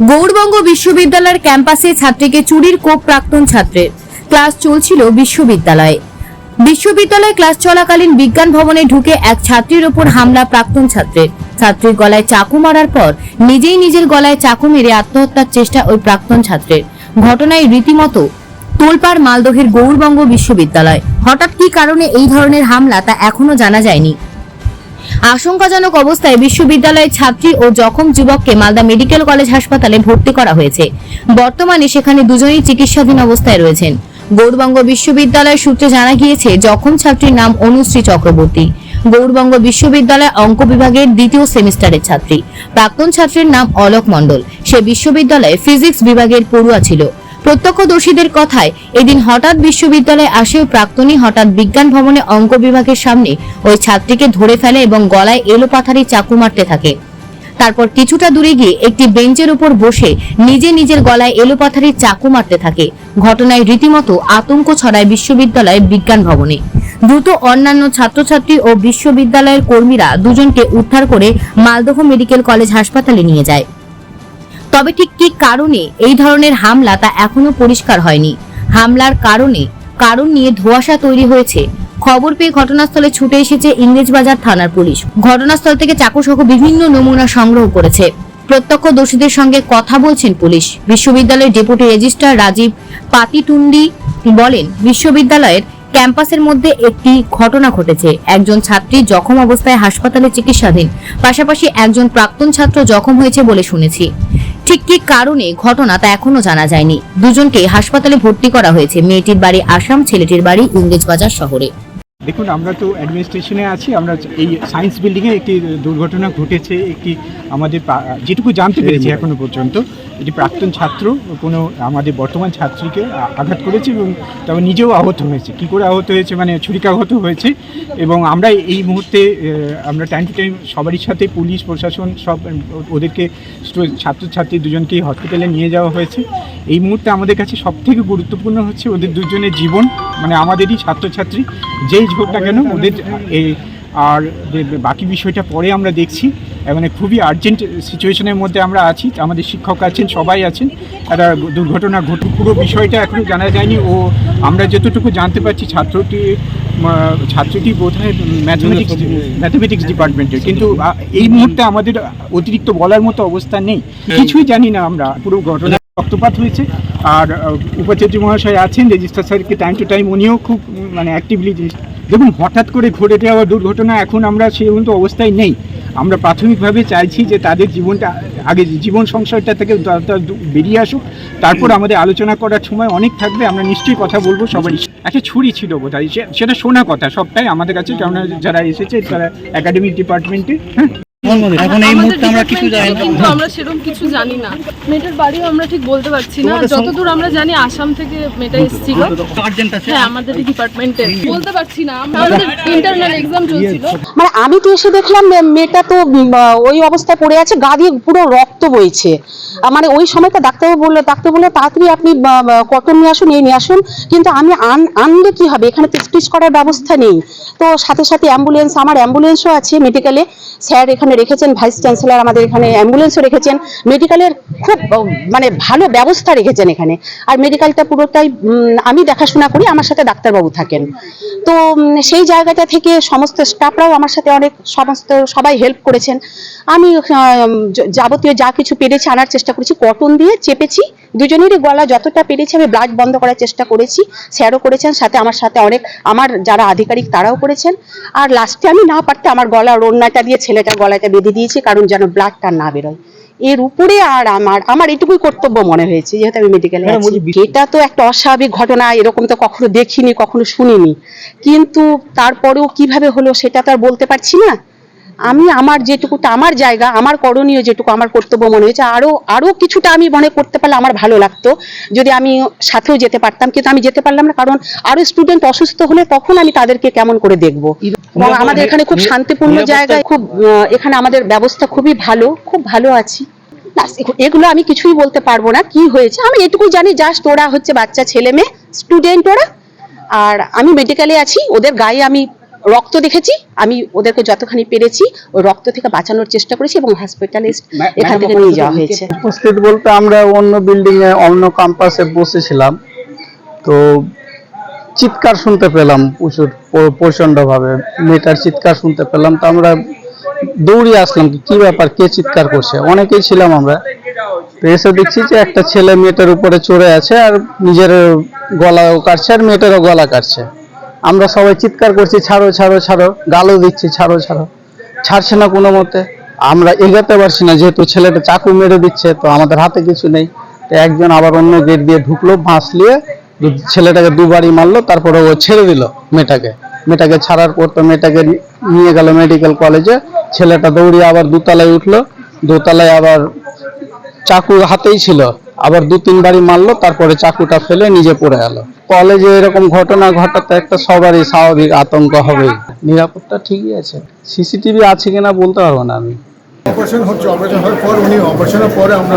গৌড়বঙ্গ বিশ্ববিদ্যালয়ের ক্যাম্পাসে ছাত্রীকে চুরির কোপ প্রাক্তন ছাত্রের। ক্লাস চলছিল বিশ্ববিদ্যালয়ে। বিশ্ববিদ্যালয়ে ক্লাস চলাকালীন বিজ্ঞান ভবনে ঢুকে এক ছাত্রীর ওপর হামলা প্রাক্তন ছাত্রের। ছাত্রীর গলায় চাকু মারার পর নিজেই নিজের গলায় চাকু মেরে আত্মহত্যার চেষ্টা ওই প্রাক্তন ছাত্রের। ঘটনায় রীতিমতো তোলপাড় মালদহের গৌড়বঙ্গ বিশ্ববিদ্যালয়। হঠাৎ কী কারণে এই ধরনের হামলা তা এখনও জানা যায়নি। আশঙ্কাজনক অবস্থায় বিশ্ববিদ্যালয়ের ছাত্রী ও জখম যুবককে মালদা মেডিকেল কলেজ হাসপাতালে ভর্তি করা হয়েছে। বর্তমানে সেখানে দুজনেই চিকিৎসাধীন অবস্থায় রয়েছেন। গৌড়বঙ্গ বিশ্ববিদ্যালয় সূত্রে জানা গিয়েছে, জখম ছাত্রীর নাম অনুশ্রী চক্রবর্তী। গৌরবঙ্গ বিশ্ববিদ্যালয় অঙ্ক বিভাগের দ্বিতীয় সেমিস্টারের ছাত্রী। প্রাক্তন ছাত্রীর নাম অলোক মণ্ডল। সে বিশ্ববিদ্যালয়ে ফিজিক্স বিভাগের পড়ুয়া ছিল। প্রত্যক্ষদর্শীদের কথায়, এদিন হঠাৎ বিশ্ববিদ্যালয়ে আসে ওই প্রাক্তনী হঠাৎ বিজ্ঞান ভবনে অঙ্ক বিভাগের সামনে ওই ছাত্রীকে ধরে ফেলে এবং গলায় এলোপাথারি চাকু মারতে থাকে। তারপর কিছুটা দূরে গিয়ে একটি বেঞ্চের উপর বসে নিজে নিজের গলায় এলোপাথারি চাকু মারতে থাকে। ঘটনায় রীতিমতো আতঙ্ক ছড়ায় বিশ্ববিদ্যালয়ের বিজ্ঞান ভবনে। দ্রুত অন্যান্য ছাত্রছাত্রী ও বিশ্ববিদ্যালয়ের কর্মীরা দুজনকে উদ্ধার করে মালদহ মেডিকেল কলেজ হাসপাতালে নিয়ে যায়। তবে ঠিক কি কারণে এই ধরনের হামলা তা এখনও পরিষ্কার হয়নি? হামলার কারণে কারণ নিয়ে ধোঁয়াশা তৈরি হয়েছে। খবর পেয়ে ঘটনাস্থলে ছুটে এসেছে ইংরেজবাজার থানার পুলিশ। ঘটনাস্থল থেকে চাকুসহ বিভিন্ন নমুনা সংগ্রহ করেছে। প্রত্যক্ষদর্শীদের সঙ্গে কথা বলছেন পুলিশ। বিশ্ববিদ্যালয়ের ডেপুটি রেজিস্ট্রার রাজীব পাতিটুন্ডি বলেন, বিশ্ববিদ্যালয়ের ক্যাম্পাসের মধ্যে একটি ঘটনা ঘটেছে। একজন ছাত্রী জখম অবস্থায় হাসপাতালে চিকিৎসাধীন। পাশাপাশি একজন প্রাক্তন ছাত্র জখম হয়েছে বলে শুনেছি। ঠিক কি কারণে ঘটনা তা এখনও জানা যায়নি। দুজনকে হাসপাতালে ভর্তি করা হয়েছে। মেয়েটির বাড়ি আসাম, ছেলেটির বাড়ি ইংরেজবাজার শহরে। দেখুন আমরা তো অ্যাডমিনিস্ট্রেশনে আছি আমরা এই সায়েন্স বিল্ডিংয়ে একটি দুর্ঘটনা ঘটেছে একটি আমাদের যেটুকু জানতে পেরেছি এখনও পর্যন্ত এটি প্রাক্তন ছাত্র কোনো আমাদের বর্তমান ছাত্রীকে আঘাত করেছে এবং তবে নিজেও আহত হয়েছে। কী করে আহত হয়েছে মানে ছুরিকাঘাত হয়েছে এবং আমরা এই মুহূর্তে আমরা টাইম টু টাইম সবারই সাথে পুলিশ প্রশাসন সব ওদেরকে ছাত্রছাত্রী দুজনকেই হসপিটালে নিয়ে যাওয়া হয়েছে। এই মুহূর্তে আমাদের কাছে সবথেকে গুরুত্বপূর্ণ হচ্ছে ওদের দুজনের জীবন মানে আমাদেরই ছাত্রছাত্রী। যেই না কেন, ওদের এই আর বাকি বিষয়টা পরে আমরা দেখছি। মানে খুবই আর্জেন্ট সিচুয়েশনের মধ্যে আমরা আছি। আমাদের শিক্ষক আছেন, সবাই আছেন। একটা দুর্ঘটনা ঘটু পুরো বিষয়টা এখনও জানা যায়নি। ও, আমরা যতটুকু জানতে পারছি, ছাত্রটি ছাত্রটি বোধহয় ম্যাথমেটিক্স ম্যাথমেটিক্স ডিপার্টমেন্টের কিন্তু এই মুহূর্তে আমাদের অতিরিক্ত বলার মতো অবস্থা নেই। কিছুই জানি না আমরা, পুরো ঘটনা রক্তপাত হয়েছে। আর উপাচার্য মহাশয় আছেন রেজিস্ট্রার স্যারকে টাইম টু টাইম উনিও খুব মানে অ্যাক্টিভলি দেখুন, হঠাৎ করে ঘটে যাওয়া দুর্ঘটনা এখন আমরা সেই মতো অবস্থায় নেই। আমরা প্রাথমিকভাবে চাইছি যে তাদের জীবনটা আগে জীবন সংসারটা থেকে বেরিয়ে আসুক। তারপর আমাদের আলোচনা করার সময় অনেক থাকবে, আমরা নিশ্চয়ই কথা বলব সবারই একটা ছুরি ছিল বোধহয়, সে- সেটা শোনা কথা, সবটাই আমাদের কাছে, কেননা যারা এসেছে, তারা একাডেমিক ডিপার্টমেন্টে হ্যাঁ? এখন এই মুহূর্তে আমরা কিছু জানি না। কিন্তু আমরা সেরকম কিছু জানি না। মেয়েটার বাড়িও আমরা ঠিক বলতে পারছি না। যতদূর আমরা জানি আসাম থেকে মেয়েটা এসেছিল। হ্যাঁ আমাদের ডিপার্টমেন্টে বলতে পারছি না। আমাদের ইন্টারনাল এক্সাম চলছিল। মানে আমি তো এসে দেখলাম মেয়েটা তো ওই অবস্থায় পড়ে আছে গা দিয়ে পুরো রক্ত বইছে। মানে ওই সময়টা ডাক্তারবাবু বলল ডাক্তার বলল তাড়াতাড়ি আপনি কটন নিয়ে আসুন এই নিয়ে আসুন। কিন্তু আমি আনলে কি হবে? এখানে তো স্টিচ করার ব্যবস্থা নেই। তো সাথে সাথে অ্যাম্বুলেন্স আমার অ্যাম্বুলেন্সও আছে মেডিকেলে স্যার এখানে রেখেছেন ভাইস চ্যান্সেলর আমাদের এখানে অ্যাম্বুলেন্সও রেখেছেন মেডিকেলের খুব মানে ভালো ব্যবস্থা রেখেছেন এখানে। আর মেডিকেলটা পুরোটাই আমি দেখাশোনা করি, আমার সাথে ডাক্তারবাবু থাকেন। তো সেই জায়গাটা থেকে সমস্ত স্টাফরাও আমার সাথে অনেক, সমস্ত সবাই হেল্প করেছেন। আমি যাবতীয় যা কিছু পেরেছি আনার চেষ্টা করেছি, কটন দিয়ে চেপেছি দুজনেরই গলা যতটা পেরেছি আমি ব্লাড বন্ধ করার চেষ্টা করেছি স্যারও করেছেন সাথে আমার সাথে অনেক আমার যারা আধিকারিক তারাও করেছেন। আর লাস্টে আমি না পারতে আমার গলা ওড়নাটা দিয়ে ছেলেটার গলাটা বেঁধে দিয়েছি কারণ যেন ব্লাডটা না বেরোয়। এর উপরে আর আমার আমার এটুকুই কর্তব্য মনে হয়েছে যেহেতু আমি মেডিকেলে আছি। বলছি এটা তো একটা অস্বাভাবিক ঘটনা এরকম তো কখনো দেখিনি কখনো শুনিনি। কিন্তু তারপরেও কীভাবে হলো সেটা তো আর বলতে পারছি না। আমি আমার যেটুকুটা আমার জায়গা আমার করণীয় যেটুকু আমার কর্তব্য মনে হয়েছে আরও আরও কিছুটা আমি মনে করতে পারলে আমার ভালো লাগতো। যদি আমি সাথেও যেতে পারতাম কিন্তু আমি যেতে পারলাম না কারণ আরও স্টুডেন্ট অসুস্থ হলে তখন আমি তাদেরকে কেমন করে দেখব? এবং আমাদের এখানে খুব শান্তিপূর্ণ জায়গায় খুব এখানে আমাদের ব্যবস্থা খুবই ভালো খুব ভালো আছি। এগুলো আমি কিছুই বলতে পারব না কি হয়েছে? আমি এটুকু জানি জাস্ট ওরা হচ্ছে বাচ্চা ছেলে মেয়ে স্টুডেন্ট ওরা। আর আমি মেডিকেলে আছি ওদের গায়ে আমি রক্ত দেখেছি আমি ওদেরকে যতখানি পেরেছি ওই রক্ত থেকে বাঁচানোর চেষ্টা করেছি এবং হসপিটালিস্ট এখান থেকে নিয়ে যাওয়া হয়েছে। উপস্থিত বলতে আমরা অন্য বিল্ডিং এ অন্য ক্যাম্পাসে বসেছিলাম। তো চিৎকার শুনতে পেলাম প্রচুর প্রচণ্ড ভাবে মেয়েটার চিৎকার শুনতে পেলাম। তো আমরা দৌড়িয়ে আসলাম কি কি ব্যাপার কে চিৎকার করছে? অনেকেই ছিলাম আমরা। তো এসে দেখছি যে একটা ছেলে মেয়েটার উপরে চড়ে আছে আর নিজের গলাও কাটছে আর মেয়েটারও গলা কাটছে। আমরা সবাই চিৎকার করছি, ছাড়ো ছাড়ো ছাড়ো, গালও দিচ্ছি, ছাড়ো ছাড়ো। ছাড়ছে না কোনো মতে। আমরা এগাতে পারছি না, যেহেতু ছেলেটা চাকু মেরে দিচ্ছে, তো আমাদের হাতে কিছু নেই। তো একজন আবার অন্য গেট দিয়ে ঢুকলো, বাঁশ নিয়ে ছেলেটাকে দুবারই মারলো, তারপরে ও ছেড়ে দিল মেয়েটাকে। মেয়েটাকে ছাড়ার পর তো মেয়েটাকে নিয়ে গেল মেডিকেল কলেজে ছেলেটা দৌড়িয়ে আবার দোতলায় উঠল। দোতলায় আবার চাকু হাতেই ছিল। আবার দু তিনবারই মারলো তারপরে চাকুটা ফেলে নিজে পড়ে গেল কলেজে এরকম ঘটনা ঘটাতে একটা সবারই স্বাভাবিক আতঙ্ক হবেই। নিরাপত্তা ঠিকই আছে। সিসিটিভি আছে কিনা বলতে পারব না আমি। অপারেশন হচ্ছে অপারেশন হওয়ার পর উনি অপারেশনের পরে আমরা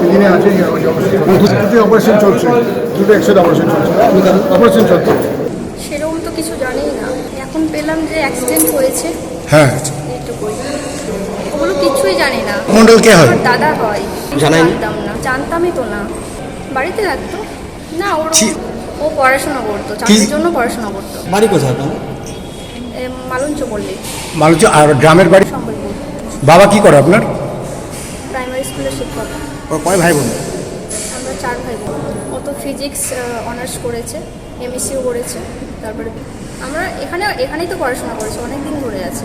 ক্লিনে আছে দুটি অপারেশন চলছে। দুটো একসাথে অপারেশন চলছে। অপারেশন চলছে। সেরকম তো কিছু জানি না। এখন পেলাম যে অ্যাক্সিডেন্ট হয়েছে। হ্যাঁ। ওগুলো কিছুই জানি না। মন্ডল কে হয়? দাদা হয়। জানতাম না। জানতামই তো না। বাড়িতে থাকতো? না ওর ও পড়াশোনা করতো চাকরির জন্য পড়াশোনা করতো। বাড়ি কোথায় এ, মালঞ্চ বললে মানুষ আর গ্রামের বাড়ি? সম্বলপুর। বাবা কি করে আপনার? প্রাইমারি স্কুলের শিক্ষক। কয় ভাই বোন? আমরা চার ভাই বোন। ও তো ফিজিক্স অনার্স করেছে এমএসসিও করেছে তারপরে আমরা এখানে এখানেই তো পড়াশোনা করেছে অনেক দিন ধরে আছে।